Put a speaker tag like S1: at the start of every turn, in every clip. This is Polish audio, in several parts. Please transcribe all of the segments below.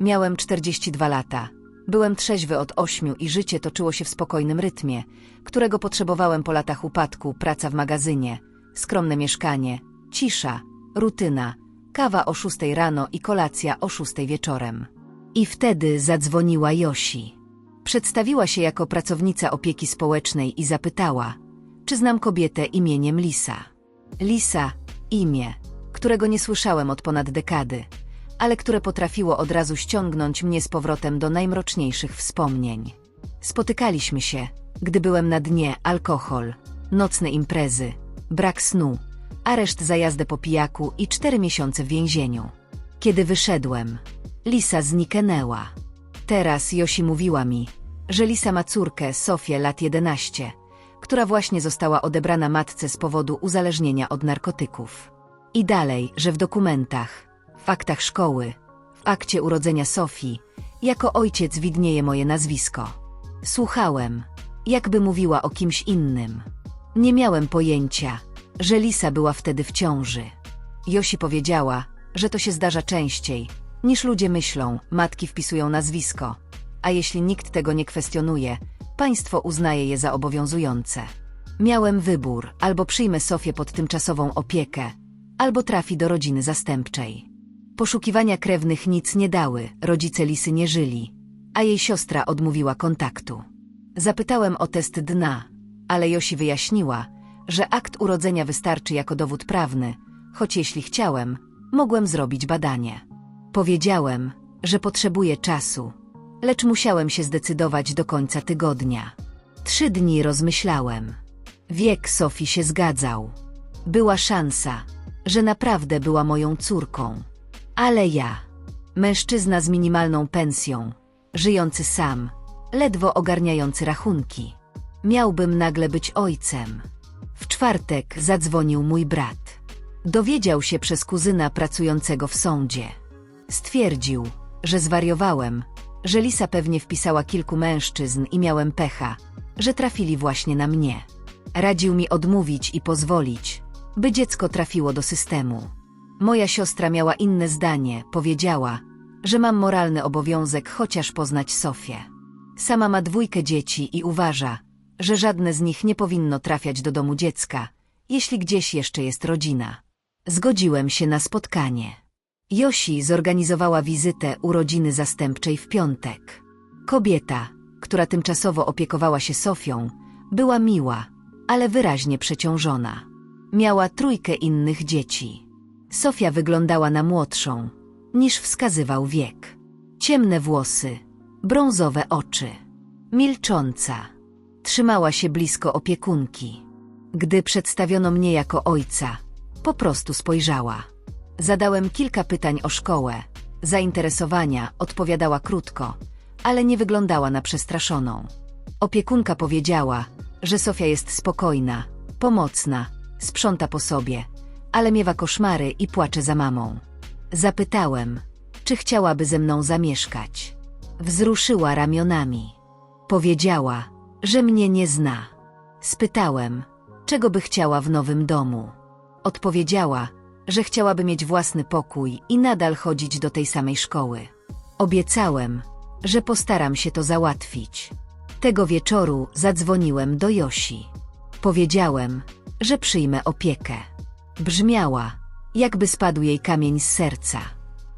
S1: Miałem 42 lata. Byłem trzeźwy od ośmiu i życie toczyło się w spokojnym rytmie, którego potrzebowałem po latach upadku, praca w magazynie, skromne mieszkanie, cisza, rutyna, kawa o szóstej rano i kolacja o szóstej wieczorem. I wtedy zadzwoniła Josi. Przedstawiła się jako pracownica opieki społecznej i zapytała, czy znam kobietę imieniem Lisa. Lisa, imię, którego nie słyszałem od ponad dekady, ale które potrafiło od razu ściągnąć mnie z powrotem do najmroczniejszych wspomnień. Spotykaliśmy się, gdy byłem na dnie, alkohol, nocne imprezy, brak snu, areszt za jazdę po pijaku i cztery miesiące w więzieniu. Kiedy wyszedłem, Lisa zniknęła. Teraz Josi mówiła mi, że Lisa ma córkę, Sofię, lat 11, która właśnie została odebrana matce z powodu uzależnienia od narkotyków. I dalej, że w dokumentach, w aktach szkoły, w akcie urodzenia Sofii, jako ojciec widnieje moje nazwisko. Słuchałem, jakby mówiła o kimś innym. Nie miałem pojęcia, że Lisa była wtedy w ciąży. Josi powiedziała, że to się zdarza częściej, niż ludzie myślą, matki wpisują nazwisko, a jeśli nikt tego nie kwestionuje, państwo uznaje je za obowiązujące. Miałem wybór, albo przyjmę Sofię pod tymczasową opiekę, albo trafi do rodziny zastępczej. Poszukiwania krewnych nic nie dały, rodzice Lisy nie żyli, a jej siostra odmówiła kontaktu. Zapytałem o test dna, ale Josi wyjaśniła, że akt urodzenia wystarczy jako dowód prawny, choć jeśli chciałem, mogłem zrobić badanie. Powiedziałem, że potrzebuję czasu, lecz musiałem się zdecydować do końca tygodnia. Trzy dni rozmyślałem. Wiek Sofii się zgadzał. Była szansa, że naprawdę była moją córką. Ale ja, mężczyzna z minimalną pensją, żyjący sam, ledwo ogarniający rachunki, miałbym nagle być ojcem. W czwartek zadzwonił mój brat. Dowiedział się przez kuzyna pracującego w sądzie. Stwierdził, że zwariowałem, że Lisa pewnie wpisała kilku mężczyzn i miałem pecha, że trafili właśnie na mnie. Radził mi odmówić i pozwolić, by dziecko trafiło do systemu. Moja siostra miała inne zdanie, powiedziała, że mam moralny obowiązek chociaż poznać Sofię. Sama ma dwójkę dzieci i uważa, że żadne z nich nie powinno trafiać do domu dziecka, jeśli gdzieś jeszcze jest rodzina. Zgodziłem się na spotkanie. Josi zorganizowała wizytę u rodziny zastępczej w piątek. Kobieta, która tymczasowo opiekowała się Sofią, była miła, ale wyraźnie przeciążona. Miała trójkę innych dzieci. Sofia wyglądała na młodszą, niż wskazywał wiek. Ciemne włosy, brązowe oczy. Milcząca. Trzymała się blisko opiekunki. Gdy przedstawiono mnie jako ojca, po prostu spojrzała. Zadałem kilka pytań o szkołę. Zainteresowania odpowiadała krótko, ale nie wyglądała na przestraszoną. Opiekunka powiedziała, że Sofia jest spokojna, pomocna, sprząta po sobie, ale miewa koszmary i płacze za mamą. Zapytałem, czy chciałaby ze mną zamieszkać. Wzruszyła ramionami. Powiedziała, że mnie nie zna. Spytałem, czego by chciała w nowym domu. Odpowiedziała, że chciałaby mieć własny pokój i nadal chodzić do tej samej szkoły. Obiecałem, że postaram się to załatwić. Tego wieczoru zadzwoniłem do Josi. Powiedziałem, że przyjmę opiekę. Brzmiała, jakby spadł jej kamień z serca.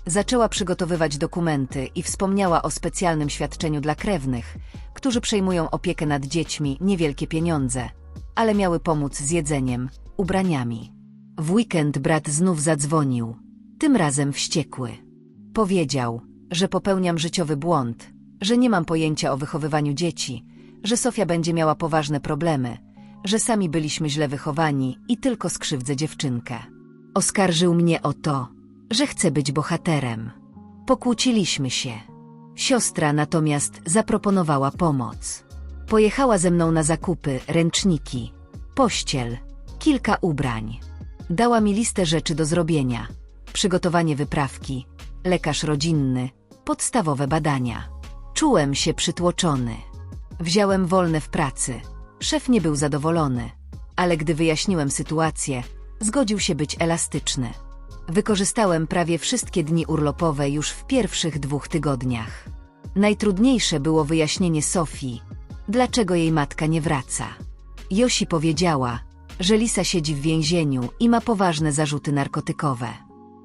S1: Zaczęła przygotowywać dokumenty i wspomniała o specjalnym świadczeniu dla krewnych, którzy przejmują opiekę nad dziećmi, niewielkie pieniądze, ale miały pomóc z jedzeniem, ubraniami. W weekend brat znów zadzwonił, tym razem wściekły. Powiedział, że popełniam życiowy błąd, że nie mam pojęcia o wychowywaniu dzieci, że Sofia będzie miała poważne problemy, że sami byliśmy źle wychowani i tylko skrzywdzę dziewczynkę. Oskarżył mnie o to, że chcę być bohaterem. Pokłóciliśmy się. Siostra natomiast zaproponowała pomoc. Pojechała ze mną na zakupy, ręczniki, pościel, kilka ubrań. Dała mi listę rzeczy do zrobienia. Przygotowanie wyprawki, lekarz rodzinny, podstawowe badania. Czułem się przytłoczony. Wziąłem wolne w pracy. Szef nie był zadowolony, ale gdy wyjaśniłem sytuację, zgodził się być elastyczny. Wykorzystałem prawie wszystkie dni urlopowe już w pierwszych dwóch tygodniach. Najtrudniejsze było wyjaśnienie Sofii, dlaczego jej matka nie wraca. Josi powiedziała, że Lisa siedzi w więzieniu i ma poważne zarzuty narkotykowe.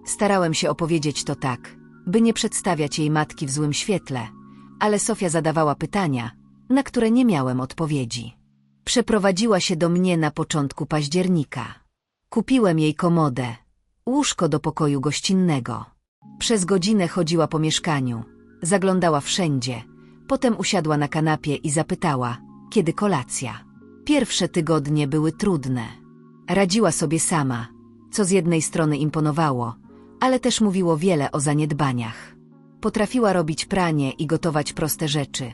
S1: Starałem się opowiedzieć to tak, by nie przedstawiać jej matki w złym świetle, ale Sofia zadawała pytania, na które nie miałem odpowiedzi. Przeprowadziła się do mnie na początku października. Kupiłem jej komodę, łóżko do pokoju gościnnego. Przez godzinę chodziła po mieszkaniu, zaglądała wszędzie, potem usiadła na kanapie i zapytała, kiedy kolacja. Pierwsze tygodnie były trudne. Radziła sobie sama, co z jednej strony imponowało, ale też mówiło wiele o zaniedbaniach. Potrafiła robić pranie i gotować proste rzeczy,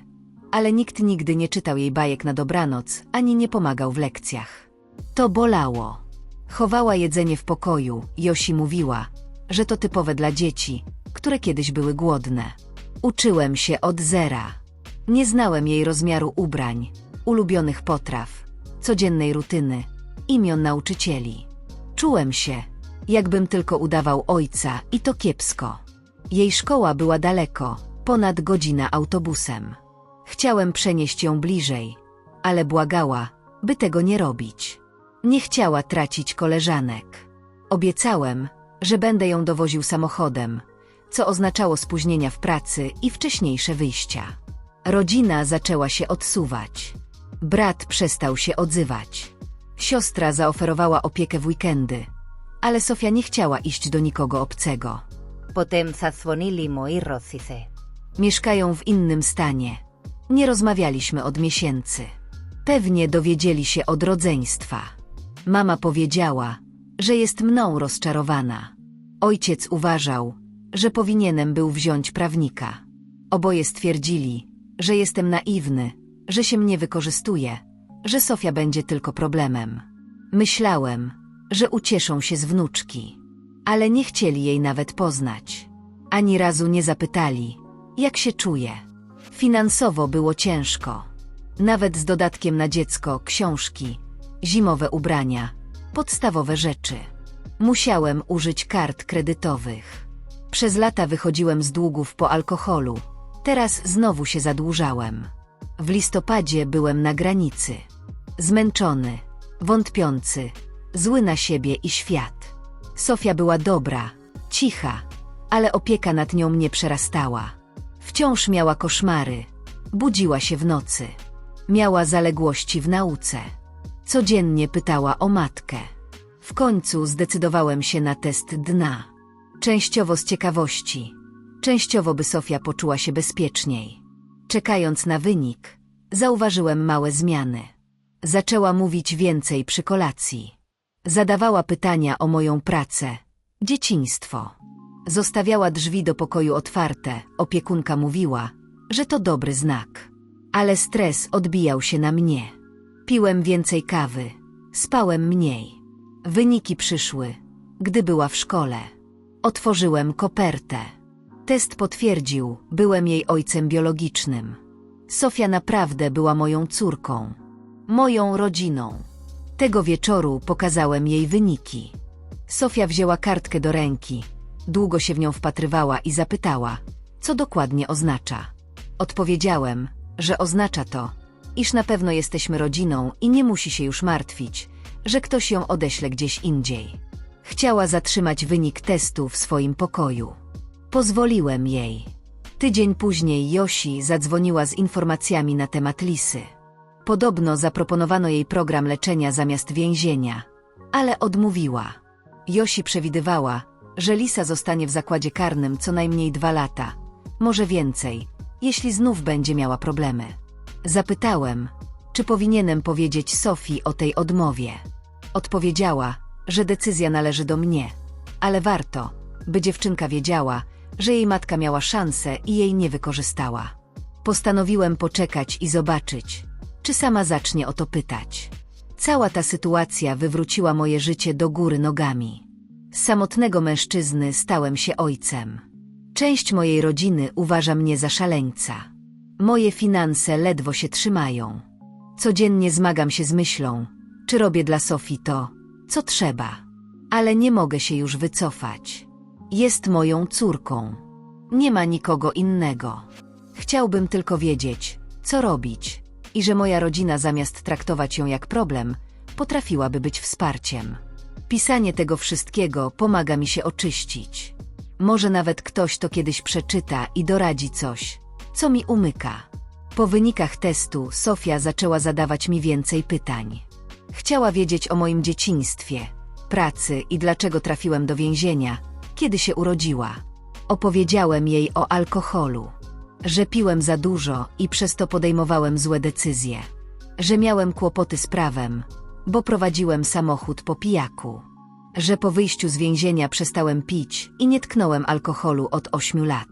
S1: ale nikt nigdy nie czytał jej bajek na dobranoc, ani nie pomagał w lekcjach. To bolało. Chowała jedzenie w pokoju, Josi mówiła, że to typowe dla dzieci, które kiedyś były głodne. Uczyłem się od zera. Nie znałem jej rozmiaru ubrań, ulubionych potraw, codziennej rutyny, imion nauczycieli. Czułem się, jakbym tylko udawał ojca i to kiepsko. Jej szkoła była daleko, ponad godzina autobusem. Chciałem przenieść ją bliżej, ale błagała, by tego nie robić. Nie chciała tracić koleżanek. Obiecałem, że będę ją dowoził samochodem, co oznaczało spóźnienia w pracy i wcześniejsze wyjścia. Rodzina zaczęła się odsuwać. Brat przestał się odzywać. Siostra zaoferowała opiekę w weekendy, ale Sofia nie chciała iść do nikogo obcego.
S2: Potem zadzwonili moi rodzice.
S1: Mieszkają w innym stanie. Nie rozmawialiśmy od miesięcy. Pewnie dowiedzieli się od rodzeństwa. Mama powiedziała, że jest mną rozczarowana. Ojciec uważał, że powinienem był wziąć prawnika. Oboje stwierdzili, że jestem naiwny, że się mnie wykorzystuje, że Sofia będzie tylko problemem. Myślałem, że ucieszą się z wnuczki, ale nie chcieli jej nawet poznać. Ani razu nie zapytali, jak się czuje. Finansowo było ciężko. Nawet z dodatkiem na dziecko, książki, zimowe ubrania, podstawowe rzeczy. Musiałem użyć kart kredytowych. Przez lata wychodziłem z długów po alkoholu. Teraz znowu się zadłużałem. W listopadzie byłem na granicy. Zmęczony, wątpiący, zły na siebie i świat. Sofia była dobra, cicha, ale opieka nad nią mnie przerastała. Wciąż miała koszmary, budziła się w nocy. Miała zaległości w nauce. Codziennie pytała o matkę. W końcu zdecydowałem się na test dna. Częściowo z ciekawości, częściowo by Sofia poczuła się bezpieczniej. Czekając na wynik, zauważyłem małe zmiany. Zaczęła mówić więcej przy kolacji. Zadawała pytania o moją pracę, dzieciństwo. Zostawiała drzwi do pokoju otwarte, opiekunka mówiła, że to dobry znak. Ale stres odbijał się na mnie. Piłem więcej kawy, spałem mniej. Wyniki przyszły, gdy była w szkole. Otworzyłem kopertę. Test potwierdził, byłem jej ojcem biologicznym. Sofia naprawdę była moją córką, moją rodziną. Tego wieczoru pokazałem jej wyniki. Sofia wzięła kartkę do ręki, długo się w nią wpatrywała i zapytała, co dokładnie oznacza. Odpowiedziałem, że oznacza to, iż na pewno jesteśmy rodziną i nie musi się już martwić, że ktoś ją odeśle gdzieś indziej. Chciała zatrzymać wynik testu w swoim pokoju. Pozwoliłem jej. Tydzień później Josi zadzwoniła z informacjami na temat Lisy. Podobno zaproponowano jej program leczenia zamiast więzienia, ale odmówiła. Josi przewidywała, że Lisa zostanie w zakładzie karnym co najmniej dwa lata, może więcej, jeśli znów będzie miała problemy. Zapytałem, czy powinienem powiedzieć Sofii o tej odmowie. Odpowiedziała, że decyzja należy do mnie, ale warto, by dziewczynka wiedziała, że jej matka miała szansę i jej nie wykorzystała. Postanowiłem poczekać i zobaczyć, czy sama zacznie o to pytać. Cała ta sytuacja wywróciła moje życie do góry nogami. Samotnego mężczyzny stałem się ojcem. Część mojej rodziny uważa mnie za szaleńca. Moje finanse ledwo się trzymają. Codziennie zmagam się z myślą, czy robię dla Sofii to, co trzeba. Ale nie mogę się już wycofać. Jest moją córką. Nie ma nikogo innego. Chciałbym tylko wiedzieć, co robić i że moja rodzina zamiast traktować ją jak problem, potrafiłaby być wsparciem. Pisanie tego wszystkiego pomaga mi się oczyścić. Może nawet ktoś to kiedyś przeczyta i doradzi coś, co mi umyka. Po wynikach testu Sofia zaczęła zadawać mi więcej pytań. Chciała wiedzieć o moim dzieciństwie, pracy i dlaczego trafiłem do więzienia, kiedy się urodziła. Opowiedziałem jej o alkoholu, że piłem za dużo i przez to podejmowałem złe decyzje, że miałem kłopoty z prawem, bo prowadziłem samochód po pijaku, że po wyjściu z więzienia przestałem pić i nie tknąłem alkoholu od ośmiu lat.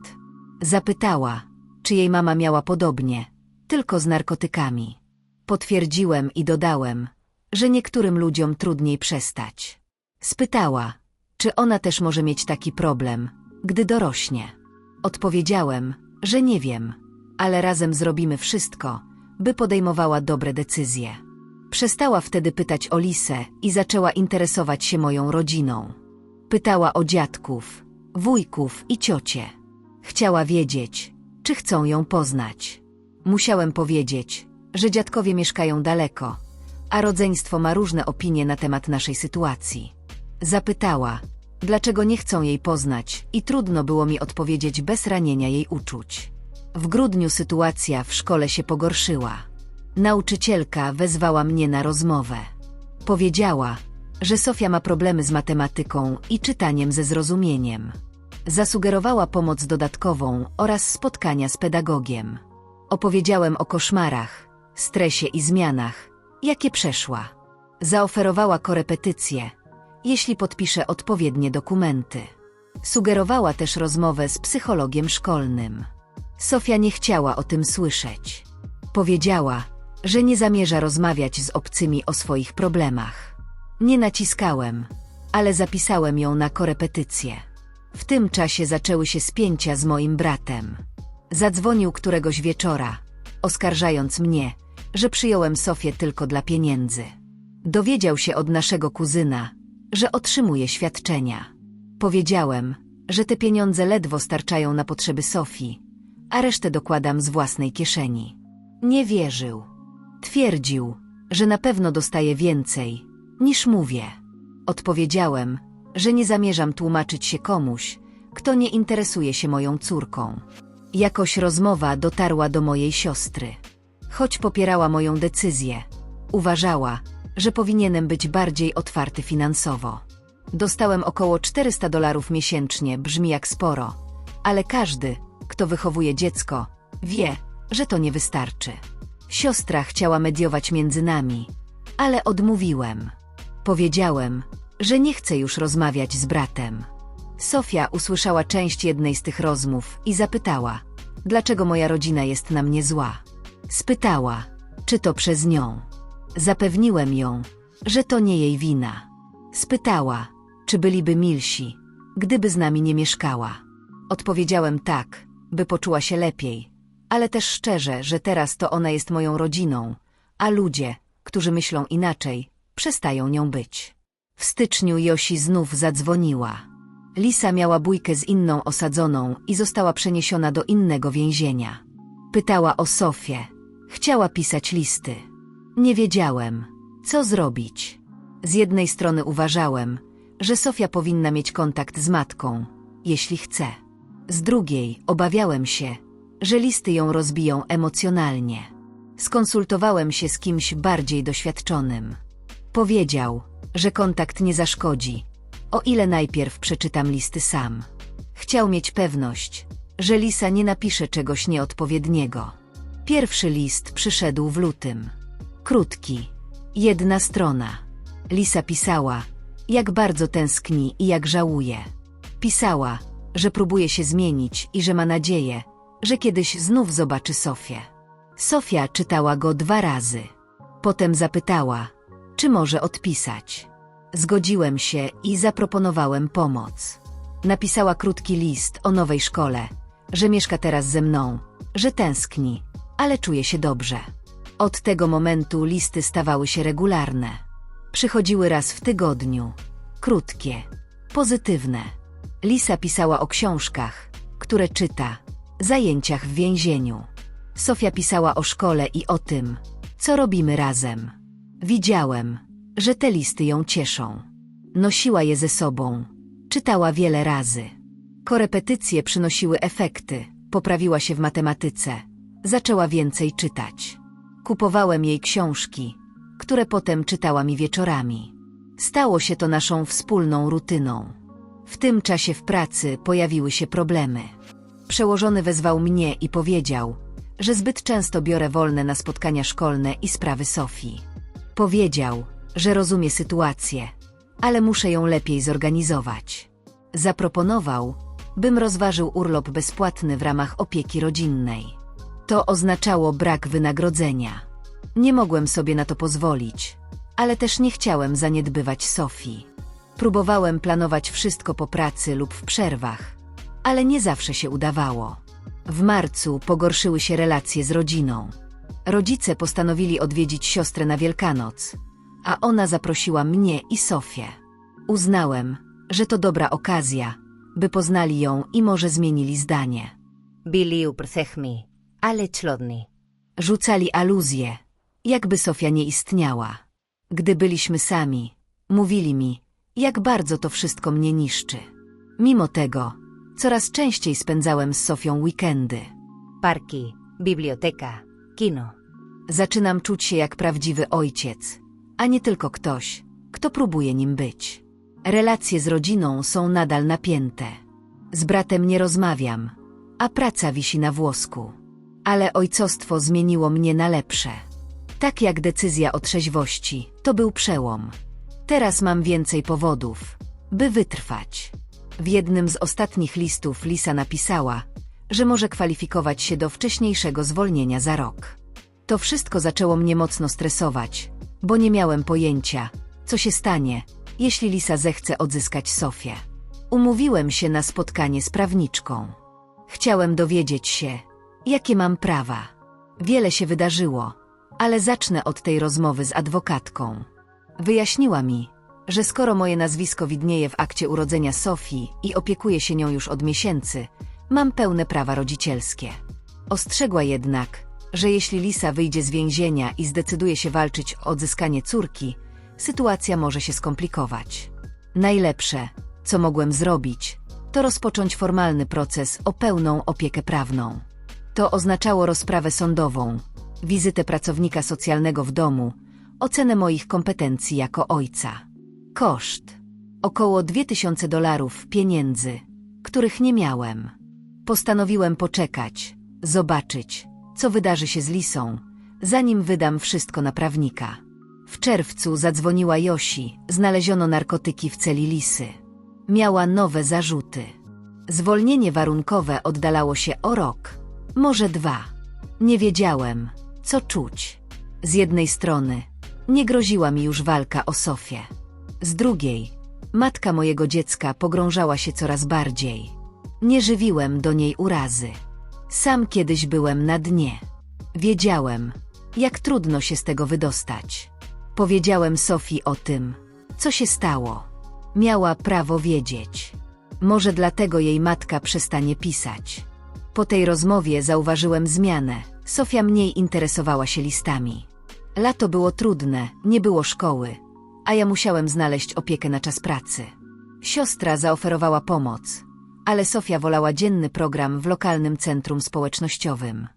S1: Zapytała, czy jej mama miała podobnie, tylko z narkotykami. Potwierdziłem i dodałem, że niektórym ludziom trudniej przestać. Spytała, czy ona też może mieć taki problem, gdy dorośnie. Odpowiedziałem, że nie wiem, ale razem zrobimy wszystko, by podejmowała dobre decyzje. Przestała wtedy pytać o Lisę i zaczęła interesować się moją rodziną. Pytała o dziadków, wujków i ciocie. Chciała wiedzieć, czy chcą ją poznać. Musiałem powiedzieć, że dziadkowie mieszkają daleko, a rodzeństwo ma różne opinie na temat naszej sytuacji. Zapytała, dlaczego nie chcą jej poznać i trudno było mi odpowiedzieć bez ranienia jej uczuć. W grudniu sytuacja w szkole się pogorszyła. Nauczycielka wezwała mnie na rozmowę. Powiedziała, że Sofia ma problemy z matematyką i czytaniem ze zrozumieniem. Zasugerowała pomoc dodatkową oraz spotkania z pedagogiem. Opowiedziałem o koszmarach, stresie i zmianach, jakie przeszła. Zaoferowała korepetycje, jeśli podpisze odpowiednie dokumenty. Sugerowała też rozmowę z psychologiem szkolnym. Sofia nie chciała o tym słyszeć. Powiedziała, że nie zamierza rozmawiać z obcymi o swoich problemach. Nie naciskałem, ale zapisałem ją na korepetycję. W tym czasie zaczęły się spięcia z moim bratem. Zadzwonił któregoś wieczora, oskarżając mnie, że przyjąłem Sofię tylko dla pieniędzy. Dowiedział się od naszego kuzyna, że otrzymuje świadczenia. Powiedziałem, że te pieniądze ledwo starczają na potrzeby Sofii, a resztę dokładam z własnej kieszeni. Nie wierzył. Twierdził, że na pewno dostaje więcej, niż mówię. Odpowiedziałem, że nie zamierzam tłumaczyć się komuś, kto nie interesuje się moją córką. Jakoś rozmowa dotarła do mojej siostry. Choć popierała moją decyzję, uważała, że powinienem być bardziej otwarty finansowo. Dostałem około 400 dolarów miesięcznie, brzmi jak sporo, ale każdy, kto wychowuje dziecko, wie, że to nie wystarczy. Siostra chciała mediować między nami, ale odmówiłem. Powiedziałem, że nie chcę już rozmawiać z bratem. Sofia usłyszała część jednej z tych rozmów i zapytała, dlaczego moja rodzina jest na mnie zła. Spytała, czy to przez nią. Zapewniłem ją, że to nie jej wina. Spytała, czy byliby milsi, gdyby z nami nie mieszkała. Odpowiedziałem tak, by poczuła się lepiej, ale też szczerze, że teraz to ona jest moją rodziną, a ludzie, którzy myślą inaczej, przestają nią być. W styczniu Josi znów zadzwoniła. Lisa miała bójkę z inną osadzoną i została przeniesiona do innego więzienia. Pytała o Sofię. Chciała pisać listy. Nie wiedziałem, co zrobić. Z jednej strony uważałem, że Sofia powinna mieć kontakt z matką, jeśli chce. Z drugiej obawiałem się, że listy ją rozbiją emocjonalnie. Skonsultowałem się z kimś bardziej doświadczonym. Powiedział, że kontakt nie zaszkodzi, o ile najpierw przeczytam listy sam. Chciał mieć pewność, że Lisa nie napisze czegoś nieodpowiedniego. Pierwszy list przyszedł w lutym. Krótki. Jedna strona. Lisa pisała, jak bardzo tęskni i jak żałuje. Pisała, że próbuje się zmienić i że ma nadzieję, że kiedyś znów zobaczy Sofię. Sofia czytała go dwa razy. Potem zapytała, czy może odpisać. Zgodziłem się i zaproponowałem pomoc. Napisała krótki list o nowej szkole, że mieszka teraz ze mną, że tęskni, ale czuje się dobrze. Od tego momentu listy stawały się regularne. Przychodziły raz w tygodniu. Krótkie, pozytywne. Lisa pisała o książkach, które czyta, zajęciach w więzieniu. Sofia pisała o szkole i o tym, co robimy razem. Widziałem, że te listy ją cieszą. Nosiła je ze sobą, czytała wiele razy. Korepetycje przynosiły efekty, poprawiła się w matematyce, zaczęła więcej czytać. Kupowałem jej książki, które potem czytała mi wieczorami. Stało się to naszą wspólną rutyną. W tym czasie w pracy pojawiły się problemy. Przełożony wezwał mnie i powiedział, że zbyt często biorę wolne na spotkania szkolne i sprawy Sofii. Powiedział, że rozumie sytuację, ale muszę ją lepiej zorganizować. Zaproponował, bym rozważył urlop bezpłatny w ramach opieki rodzinnej. To oznaczało brak wynagrodzenia. Nie mogłem sobie na to pozwolić, ale też nie chciałem zaniedbywać Sofii. Próbowałem planować wszystko po pracy lub w przerwach, ale nie zawsze się udawało. W marcu pogorszyły się relacje z rodziną. Rodzice postanowili odwiedzić siostrę na Wielkanoc, a ona zaprosiła mnie i Sofię. Uznałem, że to dobra okazja, by poznali ją i może zmienili zdanie.
S2: Byli uprcechmi, ale chlodni.
S1: Rzucali aluzje, jakby Sofia nie istniała. Gdy byliśmy sami, mówili mi, jak bardzo to wszystko mnie niszczy. Mimo tego, coraz częściej spędzałem z Sofią weekendy.
S2: Parki, biblioteka, kino.
S1: Zaczynam czuć się jak prawdziwy ojciec, a nie tylko ktoś, kto próbuje nim być. Relacje z rodziną są nadal napięte. Z bratem nie rozmawiam, a praca wisi na włosku. Ale ojcostwo zmieniło mnie na lepsze. Tak jak decyzja o trzeźwości, to był przełom. Teraz mam więcej powodów, by wytrwać. W jednym z ostatnich listów Lisa napisała, że może kwalifikować się do wcześniejszego zwolnienia za rok. To wszystko zaczęło mnie mocno stresować, bo nie miałem pojęcia, co się stanie, jeśli Lisa zechce odzyskać Sofię. Umówiłem się na spotkanie z prawniczką. Chciałem dowiedzieć się, jakie mam prawa. Wiele się wydarzyło, ale zacznę od tej rozmowy z adwokatką. Wyjaśniła mi, że skoro moje nazwisko widnieje w akcie urodzenia Sofii i opiekuję się nią już od miesięcy, mam pełne prawa rodzicielskie. Ostrzegła jednak, że jeśli Lisa wyjdzie z więzienia i zdecyduje się walczyć o odzyskanie córki, sytuacja może się skomplikować. Najlepsze, co mogłem zrobić, to rozpocząć formalny proces o pełną opiekę prawną. To oznaczało rozprawę sądową, wizytę pracownika socjalnego w domu, ocenę moich kompetencji jako ojca. Koszt około 2000 dolarów pieniędzy, których nie miałem. Postanowiłem poczekać, zobaczyć, co wydarzy się z Lisą, zanim wydam wszystko na prawnika. W czerwcu zadzwoniła Josi, znaleziono narkotyki w celi Lisy. Miała nowe zarzuty. Zwolnienie warunkowe oddalało się o rok, może dwa. Nie wiedziałem, co czuć. Z jednej strony, nie groziła mi już walka o Sofię. Z drugiej, matka mojego dziecka pogrążała się coraz bardziej. Nie żywiłem do niej urazy. Sam kiedyś byłem na dnie. Wiedziałem, jak trudno się z tego wydostać. Powiedziałem Sofii o tym, co się stało. Miała prawo wiedzieć. Może dlatego jej matka przestanie pisać. Po tej rozmowie zauważyłem zmianę. Sofia mniej interesowała się listami. Lato było trudne, nie było szkoły, a ja musiałem znaleźć opiekę na czas pracy. Siostra zaoferowała pomoc, ale Sofia wolała dzienny program w lokalnym centrum społecznościowym.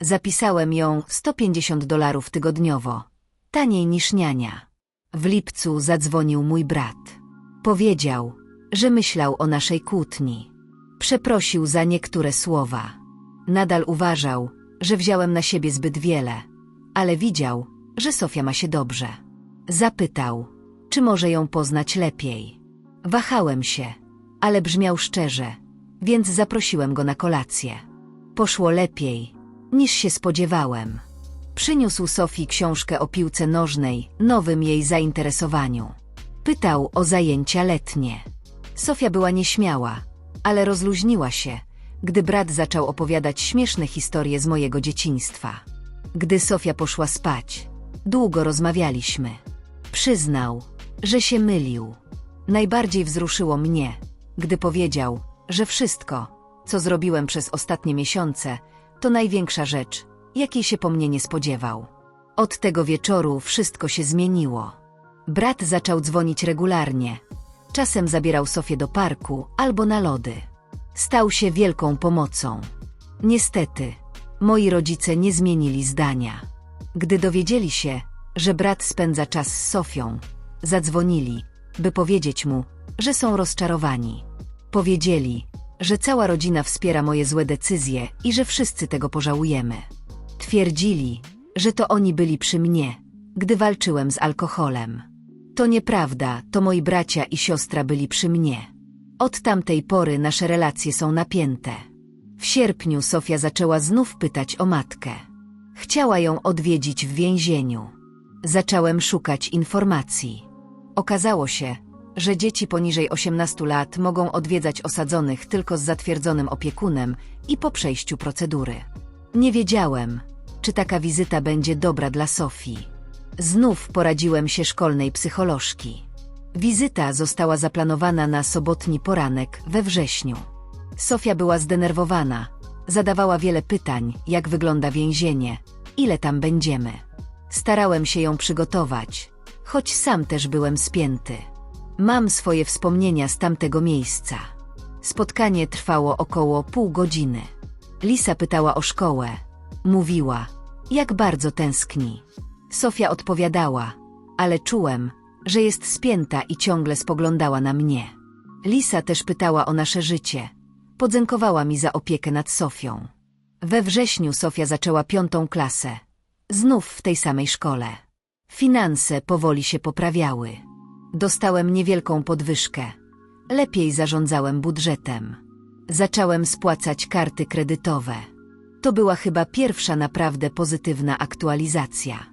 S1: Zapisałem ją 150 dolarów tygodniowo, taniej niż niania. W lipcu zadzwonił mój brat. Powiedział, że myślał o naszej kłótni. Przeprosił za niektóre słowa. Nadal uważał, że wziąłem na siebie zbyt wiele, ale widział, że Sofia ma się dobrze. Zapytał, czy może ją poznać lepiej. Wahałem się, ale brzmiał szczerze, więc zaprosiłem go na kolację. Poszło lepiej, niż się spodziewałem. Przyniósł Sofii książkę o piłce nożnej, nowym jej zainteresowaniu. Pytał o zajęcia letnie. Sofia była nieśmiała, ale rozluźniła się, gdy brat zaczął opowiadać śmieszne historie z mojego dzieciństwa. Gdy Sofia poszła spać, długo rozmawialiśmy. Przyznał, że się mylił. Najbardziej wzruszyło mnie, gdy powiedział, że wszystko, co zrobiłem przez ostatnie miesiące, to największa rzecz, jakiej się po mnie nie spodziewał. Od tego wieczoru wszystko się zmieniło. Brat zaczął dzwonić regularnie. Czasem zabierał Sofię do parku albo na lody. Stał się wielką pomocą. Niestety, moi rodzice nie zmienili zdania. Gdy dowiedzieli się, że brat spędza czas z Sofią, zadzwonili, by powiedzieć mu, że są rozczarowani. Powiedzieli, że cała rodzina wspiera moje złe decyzje i że wszyscy tego pożałujemy. Twierdzili, że to oni byli przy mnie, gdy walczyłem z alkoholem. To nieprawda, to moi bracia i siostra byli przy mnie. Od tamtej pory nasze relacje są napięte. W sierpniu Sofia zaczęła znów pytać o matkę. Chciała ją odwiedzić w więzieniu. Zacząłem szukać informacji. Okazało się, że dzieci poniżej 18 lat mogą odwiedzać osadzonych tylko z zatwierdzonym opiekunem i po przejściu procedury. Nie wiedziałem, czy taka wizyta będzie dobra dla Sofii. Znów poradziłem się szkolnej psycholożki. Wizyta została zaplanowana na sobotni poranek we wrześniu. Sofia była zdenerwowana. Zadawała wiele pytań, jak wygląda więzienie, ile tam będziemy. Starałem się ją przygotować, choć sam też byłem spięty. Mam swoje wspomnienia z tamtego miejsca. Spotkanie trwało około pół godziny. Lisa pytała o szkołę. Mówiła, jak bardzo tęskni. Sofia odpowiadała, ale czułem, że jest spięta i ciągle spoglądała na mnie. Lisa też pytała o nasze życie. Podziękowała mi za opiekę nad Sofią. We wrześniu Sofia zaczęła piątą klasę. Znów w tej samej szkole. Finanse powoli się poprawiały. Dostałem niewielką podwyżkę. Lepiej zarządzałem budżetem. Zacząłem spłacać karty kredytowe. To była chyba pierwsza naprawdę pozytywna aktualizacja.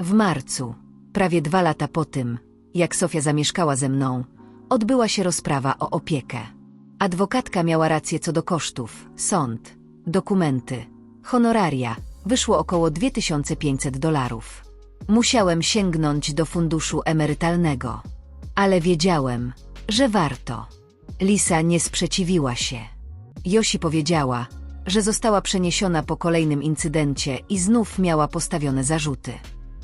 S1: W marcu, prawie dwa lata po tym, jak Sofia zamieszkała ze mną, odbyła się rozprawa o opiekę. Adwokatka miała rację co do kosztów, sąd, dokumenty, honoraria, wyszło około 2500 dolarów. Musiałem sięgnąć do funduszu emerytalnego. Ale wiedziałem, że warto. Lisa nie sprzeciwiła się. Josi powiedziała, że została przeniesiona po kolejnym incydencie i znów miała postawione zarzuty.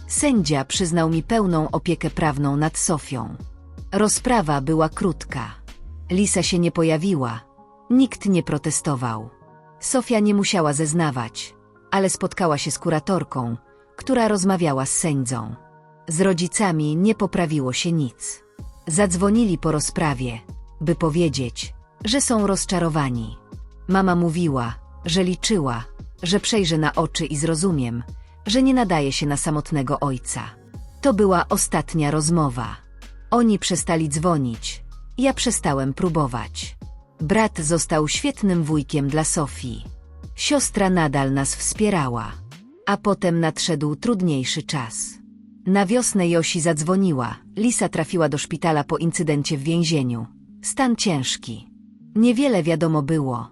S1: Sędzia przyznał mi pełną opiekę prawną nad Sofią. Rozprawa była krótka. Lisa się nie pojawiła. Nikt nie protestował. Sofia nie musiała zeznawać, ale spotkała się z kuratorką, która rozmawiała z sędzą. Z rodzicami nie poprawiło się nic. Zadzwonili po rozprawie, by powiedzieć, że są rozczarowani. Mama mówiła, że liczyła, że przejrzę na oczy i zrozumiem, że nie nadaje się na samotnego ojca. To była ostatnia rozmowa. Oni przestali dzwonić. Ja przestałem próbować. Brat został świetnym wujkiem dla Sofii. Siostra nadal nas wspierała. A potem nadszedł trudniejszy czas. Na wiosnę Josi zadzwoniła. Lisa trafiła do szpitala po incydencie w więzieniu. Stan ciężki. Niewiele wiadomo było,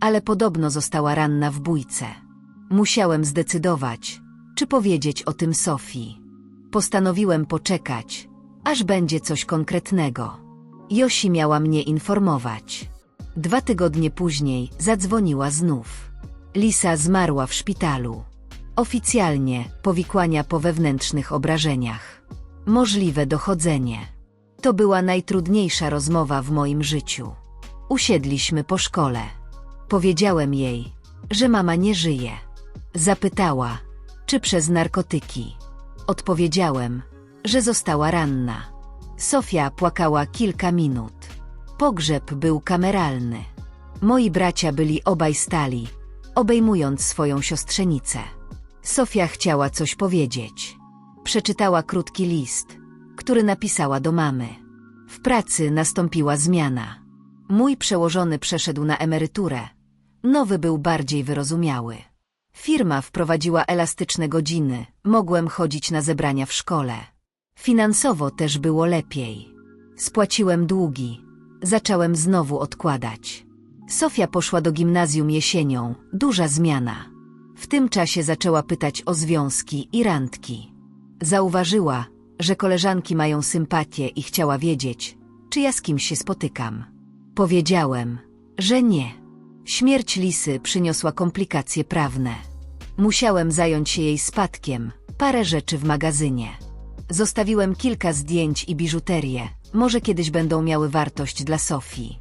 S1: ale podobno została ranna w bójce. Musiałem zdecydować, czy powiedzieć o tym Sofii. Postanowiłem poczekać, aż będzie coś konkretnego. Josi miała mnie informować. Dwa tygodnie później zadzwoniła znów. Lisa zmarła w szpitalu. Oficjalnie powikłania po wewnętrznych obrażeniach. Możliwe dochodzenie. To była najtrudniejsza rozmowa w moim życiu. Usiedliśmy po szkole. Powiedziałem jej, że mama nie żyje. Zapytała, czy przez narkotyki. Odpowiedziałem, że została ranna. Sofia płakała kilka minut. Pogrzeb był kameralny. Moi bracia byli obaj stali, obejmując swoją siostrzenicę. Sofia chciała coś powiedzieć. Przeczytała krótki list, który napisała do mamy. W pracy nastąpiła zmiana. Mój przełożony przeszedł na emeryturę. Nowy był bardziej wyrozumiały. Firma wprowadziła elastyczne godziny, mogłem chodzić na zebrania w szkole. Finansowo też było lepiej. Spłaciłem długi. Zacząłem znowu odkładać. Sofia poszła do gimnazjum jesienią, duża zmiana. W tym czasie zaczęła pytać o związki i randki. Zauważyła, że koleżanki mają sympatię i chciała wiedzieć, czy ja z kimś się spotykam. Powiedziałem, że nie. Śmierć Lisy przyniosła komplikacje prawne. Musiałem zająć się jej spadkiem, parę rzeczy w magazynie. Zostawiłem kilka zdjęć i biżuterię, może kiedyś będą miały wartość dla Sofii.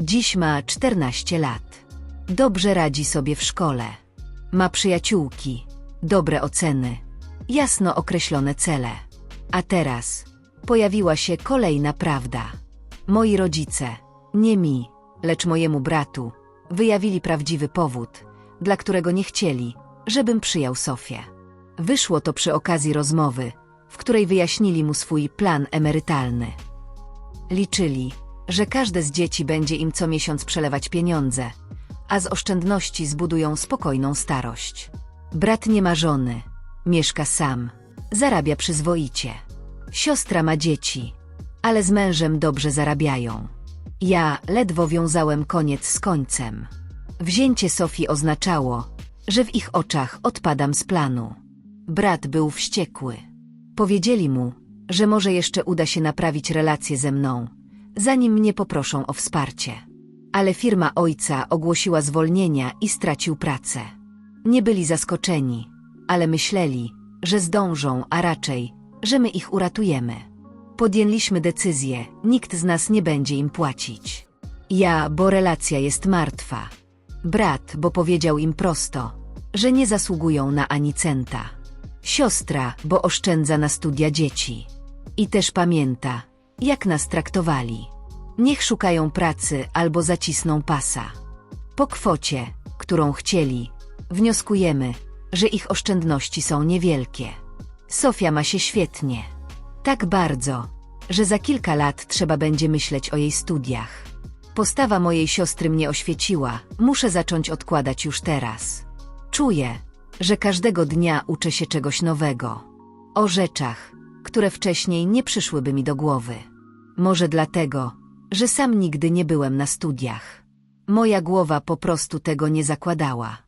S1: Dziś ma 14 lat. Dobrze radzi sobie w szkole. Ma przyjaciółki, dobre oceny, jasno określone cele. A teraz pojawiła się kolejna prawda. Moi rodzice, nie mi, lecz mojemu bratu, wyjawili prawdziwy powód, dla którego nie chcieli, żebym przyjął Sofię. Wyszło to przy okazji rozmowy, w której wyjaśnili mu swój plan emerytalny. Liczyli, że każde z dzieci będzie im co miesiąc przelewać pieniądze, a z oszczędności zbudują spokojną starość. Brat nie ma żony, mieszka sam, zarabia przyzwoicie. Siostra ma dzieci, ale z mężem dobrze zarabiają. Ja ledwo wiązałem koniec z końcem. Wzięcie Sofii oznaczało, że w ich oczach odpadam z planu. Brat był wściekły. Powiedzieli mu, że może jeszcze uda się naprawić relacje ze mną, zanim mnie poproszą o wsparcie. Ale firma ojca ogłosiła zwolnienia i stracił pracę. Nie byli zaskoczeni, ale myśleli, że zdążą, a raczej, że my ich uratujemy. Podjęliśmy decyzję, nikt z nas nie będzie im płacić. Ja, bo relacja jest martwa. Brat, bo powiedział im prosto, że nie zasługują na ani centa. Siostra, bo oszczędza na studia dzieci. I też pamięta, jak nas traktowali. Niech szukają pracy albo zacisną pasa. Po kwocie, którą chcieli, wnioskujemy, że ich oszczędności są niewielkie. Sofia ma się świetnie. Tak bardzo, że za kilka lat trzeba będzie myśleć o jej studiach. Postawa mojej siostry mnie oświeciła, muszę zacząć odkładać już teraz. Czuję, że każdego dnia uczę się czegoś nowego. O rzeczach, które wcześniej nie przyszłyby mi do głowy. Może dlatego, że sam nigdy nie byłem na studiach. Moja głowa po prostu tego nie zakładała.